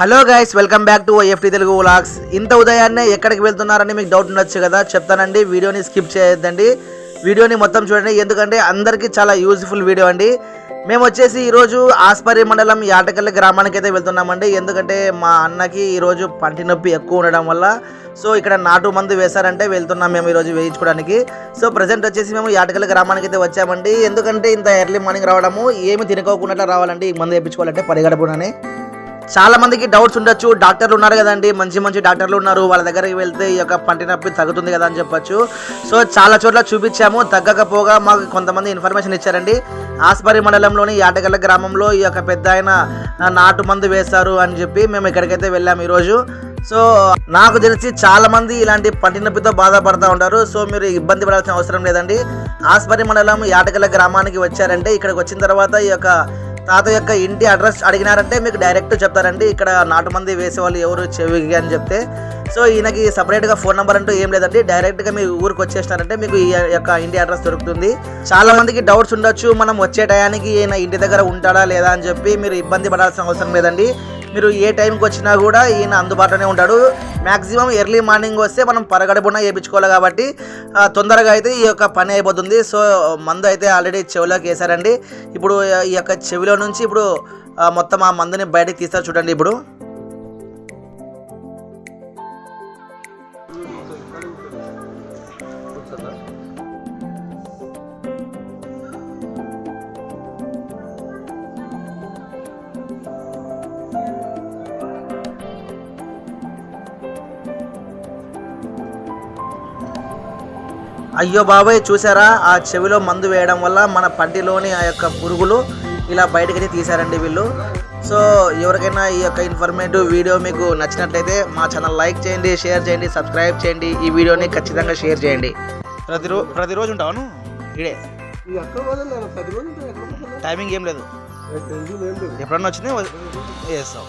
Hello guys welcome back to FT Telugu vlogs ఇంత ఉదయాన్నే ఎక్కడికి వెళ్తున్నారని మీకు డౌట్ ఉండొచ్చు కదా చెప్తానండి వీడియోని స్కిప్ చేయొద్దండి. వీడియోని మొత్తం చూడండి ఎందుకంటే అందరికీ చాలా యూజ్ఫుల్ వీడియో అండి. మేము వచ్చేసి ఈరోజు ఆస్పరి మండలం యాటకల్లి గ్రామానికి అయితే వెళ్తున్నామండి. ఎందుకంటే మా అన్నకి ఈరోజు పంటి నొప్పి ఎక్కువ ఉండడం వల్ల సో ఇక్కడ నాటు మందు వేశారంటే వెళ్తున్నాం మేము ఈరోజు వేయించుకోవడానికి. సో ప్రజెంట్ వచ్చేసి మేము యాటకల్లి గ్రామానికి అయితే వచ్చామండి. ఎందుకంటే ఇంత ఎర్లీ మార్నింగ్ రావడము ఏమి తినకోకుండా రావాలంటే ఈ మందు వేయించుకోవాలంటే పరిగడపునని. చాలా మందికి డౌట్స్ ఉండొచ్చు. డాక్టర్లు ఉన్నారు కదండి. మంచి మంచి డాక్టర్లు ఉన్నారు. వాళ్ళ దగ్గరికి వెళ్తే ఈ యొక్క పంటి నొప్పి తగ్గుతుంది కదా అని చెప్పొచ్చు. సో చాలా చోట్ల చూపించాము. తగ్గకపోగా మాకు కొంతమంది ఇన్ఫర్మేషన్ ఇచ్చారండి. ఆస్పరి మండలంలోని యాటగల్ల గ్రామంలో ఈ యొక్క పెద్ద ఆయన నాటు మందు వేస్తారు అని చెప్పి మేము ఇక్కడికైతే వెళ్ళాము ఈరోజు. సో నాకు తెలిసి చాలా మంది ఇలాంటి పంటి నొప్పితో బాధపడుతూ ఉంటారు. సో మీరు ఇబ్బంది పడాల్సిన అవసరం లేదండి. ఆస్పరి మండలం యాటగల్ల గ్రామానికి వచ్చారంటే ఇక్కడికి వచ్చిన తర్వాత ఈ యొక్క నాతో యొక్క ఇంటి అడ్రస్ అడిగినారంటే మీకు డైరెక్ట్ చెప్తారండి. ఇక్కడ నాటు మంది వేసే వాళ్ళు ఎవరు చెవికి అని చెప్తే. సో ఈయనకి సపరేట్గా ఫోన్ నెంబర్ అంటూ ఏం లేదండి. డైరెక్ట్గా మీ ఊరికి వచ్చేసినారంటే మీకు ఈ యొక్క ఇంటి అడ్రస్ దొరుకుతుంది. చాలా మందికి డౌట్స్ ఉండొచ్చు. మనం వచ్చే టయానికి ఈయన ఇంటి దగ్గర ఉంటాడా లేదా అని చెప్పి మీరు ఇబ్బంది పడాల్సిన అవసరం లేదండి. మీరు ఏ టైంకి వచ్చినా కూడా ఈయన అందుబాటులోనే ఉంటాడు. మ్యాక్సిమం ఎర్లీ మార్నింగ్ వస్తే మనం పరగడుపున వేయించుకోవాలి కాబట్టి తొందరగా అయితే ఈ యొక్క పని అయిపోతుంది. సో మందు అయితే ఆల్రెడీ చెవిలోకి వేశారండి. ఇప్పుడు ఈ యొక్క చెవిలో నుంచి ఇప్పుడు మొత్తం ఆ మందుని బయటకు తీస్తారు చూడండి ఇప్పుడు. అయ్యో బాబాయ్ చూసారా? ఆ చెవిలో మందు వేయడం వల్ల మన పంటిలోని ఆ యొక్క పురుగులు ఇలా బయటకైతే తీశారండి వీళ్ళు. సో ఎవరికైనా ఈ యొక్క ఇన్ఫర్మేటివ్ వీడియో మీకు నచ్చినట్లయితే మా ఛానల్ లైక్ చేయండి షేర్ చేయండి సబ్స్క్రైబ్ చేయండి. ఈ వీడియోని ఖచ్చితంగా షేర్ చేయండి. ప్రతిరో ప్రతిరోజు ఉంటాను ఇడే? టైమింగ్ ఏం లేదు. ఎప్పుడన్నా వచ్చింది? వేస్తాం